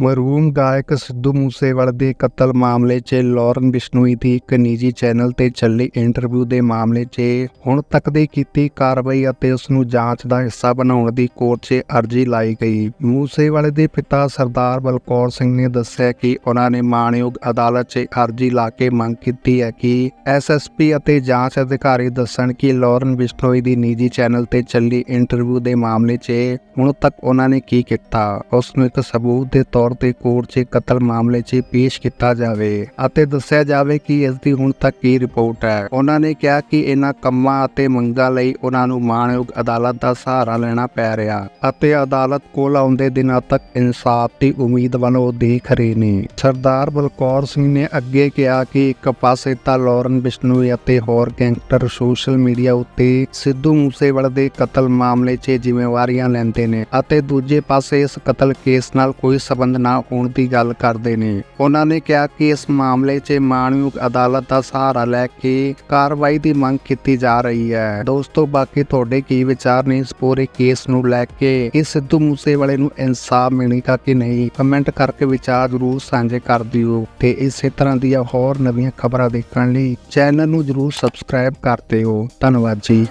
ਮਰਹੂਮ ਗਾਇਕ ਸਿੱਧੂ ਮੂਸੇਵਾਲੇ ਦੇ ਕਤਲ ਮਾਮਲੇ 'ਚ ਲੌਰਨ ਬਿਸ਼ਨੋਈ ਦੀ ਇੱਕ ਨਿੱਜੀ ਚੈਨਲ ਤੇ ਚੱਲੀ ਇੰਟਰਵਿਊ ਦੇ ਮਾਮਲੇ 'ਚ ਹੁਣ ਤੱਕ ਦੀ ਕੀਤੀ ਕਾਰਵਾਈ ਅਤੇ ਉਸ ਨੂੰ ਜਾਂਚ ਦਾ ਹਿੱਸਾ ਬਣਾਉਣ ਦੀ ਕੋਰਟ 'ਚ ਅਰਜ਼ੀ ਲਾਈ ਗਈ। ਮੂਸੇਵਾਲੇ ਦੇ ਪਿਤਾ ਸਰਦਾਰ ਬਲਕੌਰ ਸਿੰਘ ਨੇ ਦੱਸਿਆ ਕਿ ਉਹਨਾਂ ਨੇ ਮਾਣਯੋਗ ਅਦਾਲਤ 'ਚ ਅਰਜ਼ੀ ਲਾ ਕੇ ਮੰਗ ਕੀਤੀ ਹੈ ਕਿ ਐਸਐਸਪੀ ਅਤੇ ਜਾਂਚ ਅਧਿਕਾਰੀ ਦੱਸਣ ਕਿ ਲੌਰਨ ਬਿਸ਼ਨੋਈ ਦੀ ਨਿੱਜੀ ਚੈਨਲ ਤੇ ਚੱਲੀ ਇੰਟਰਵਿਊ ਦੇ ਮਾਮਲੇ 'ਚ ਹੁਣ ਤੱਕ ਉਹਨਾਂ ਨੇ ਕੀ ਕੀਤਾ। ਉਸ ਨੂੰ ਇੱਕ ਸਬੂਤ ਦੇ ਤੌਰ ਤੇ ਕੋਰਟ 'ਚ ਕਤਲ ਮਾਮਲੇ 'ਚ ਪੇਸ਼ ਕੀਤਾ ਜਾਵੇ ਅਤੇ ਦੱਸਿਆ ਜਾਵੇ ਕਿ ਇਸ ਦੀ ਹੁਣ ਤੱਕ ਕੀ ਰਿਪੋਰਟ ਹੈ। ਉਹਨਾਂ ਨੇ ਕਿਹਾ ਕਿ ਇਹਨਾਂ ਕੰਮਾਂ ਅਤੇ ਮੰਗਾਂ ਲਈ ਉਹਨਾਂ ਨੂੰ ਮਾਣਯੋਗ ਅਦਾਲਤ ਦਾ ਸਹਾਰਾ ਲੈਣਾ ਪੈ ਰਿਹਾ ਅਤੇ ਅਦਾਲਤ ਕੋਲ ਆਉਂਦੇ ਦਿਨਾਂ ਤੱਕ ਇਨਸਾਫ ਦੀ ਉਮੀਦ ਵੱਲ ਉਹ ਦੇਖ ਰਹੇ ਨੇ। ਸਰਦਾਰ ਬਲਕੌਰ ਸਿੰਘ ਨੇ ਅੱਗੇ ਕਿਹਾ ਕਿ ਇੱਕ ਪਾਸੇ ਤਾਂ ਲੌਰਨ ਬਿਸ਼ਨੋਈ ਅਤੇ ਹੋਰ ਗੈਂਗਸਟਰ ਸੋਸ਼ਲ ਮੀਡੀਆ ਉੱਤੇ ਸਿੱਧੂ ਮੂਸੇਵਾਲੇ ਦੇ ਕਤਲ ਮਾਮਲੇ 'ਚ ਜ਼ਿੰਮੇਵਾਰੀਆਂ ਲੈਂਦੇ ਨੇ ਅਤੇ ਦੂਜੇ ਪਾਸੇ ਇਸ ਕਤਲ ਕੇਸ ਨਾਲ ਕੋਈ ਸਬੰਧ ਨਾ ਹੋਣ ਦੀ ਗੱਲ ਕਰਦੇ ਨੇ। ਉਹਨਾਂ ਨੇ ਕਿਹਾ ਕਿ ਇਸ ਮਾਮਲੇ 'ਚ ਮਾਣਯੋਗ ਅਦਾਲਤ ਦਾ ਸਹਾਰਾ ਲੈ ਕੇ ਕਾਰਵਾਈ ਦੀ ਮੰਗ ਕੀਤੀ ਜਾ ਰਹੀ ਹੈ। ਦੋਸਤੋ, ਬਾਕੀ ਤੁਹਾਡੇ ਕੀ ਵਿਚਾਰ ਨੇ ਇਸ ਪੂਰੇ ਕੇਸ ਨੂੰ ਲੈ ਕੇ? ਕਿ ਸਿੱਧੂ ਮੂਸੇਵਾਲੇ ਨੂੰ ਇਨਸਾਫ ਮਿਲੇਗਾ ਕਿ ਨਹੀਂ? ਕਮੈਂਟ ਕਰਕੇ ਵਿਚਾਰ ਜ਼ਰੂਰ ਸਾਂਝੇ ਕਰ ਦਿਓ ਤੇ ਇਸੇ ਤਰ੍ਹਾਂ ਦੀਆਂ ਹੋਰ ਨਵੀਆਂ ਖਬਰਾਂ ਦੇਖਣ ਲਈ ਚੈਨਲ ਨੂੰ ਜ਼ਰੂਰ ਸਬਸਕ੍ਰਾਈਬ ਕਰ ਦਿਓ। ਧੰਨਵਾਦ ਜੀ।